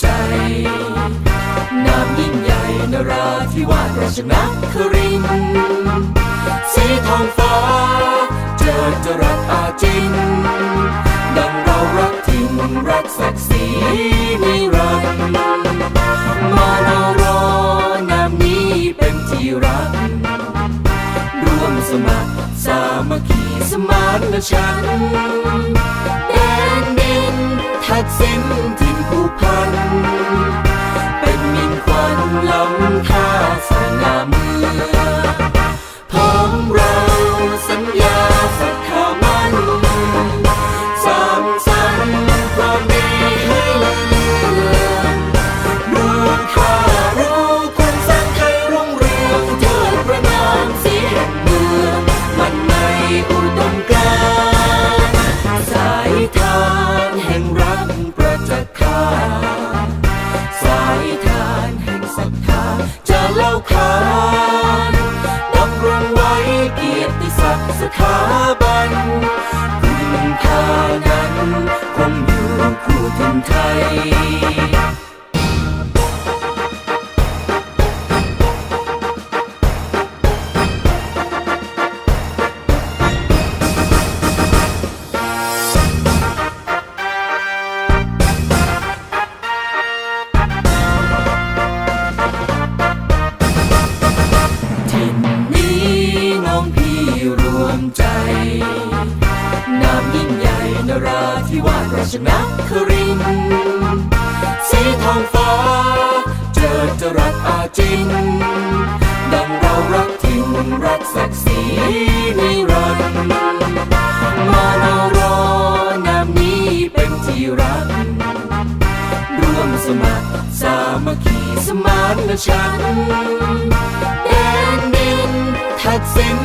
ใจ น้ำยิ่งใหญ่นราธิวาสราชนครินสีทองฟ้า เจอจะรักอาจิน ดังเรารักทิ้งรักศักดิ์ศรีนิรันดร์มาเรารอน้ำนี้เป็นที่รัก ร่วมสมัครสามัคคีสมานฉัน สถาบันคุณค่านั้นคงอยู่คู่ถิ่นไทย ราธิวาสราชนครินสีทองฟ้า เจิดจรัสอาจินดังเรารักถิ่นรักศักดิ์ศรีนิรันดร์มานารอนามนี้เป็นที่รักร่วมสมัครสามัคคีสมานฉันแดนดินทักษิน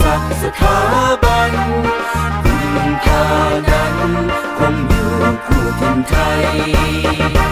สักดิ์สถาบันคุณค่านั้นคงอยู่คู่คนไทย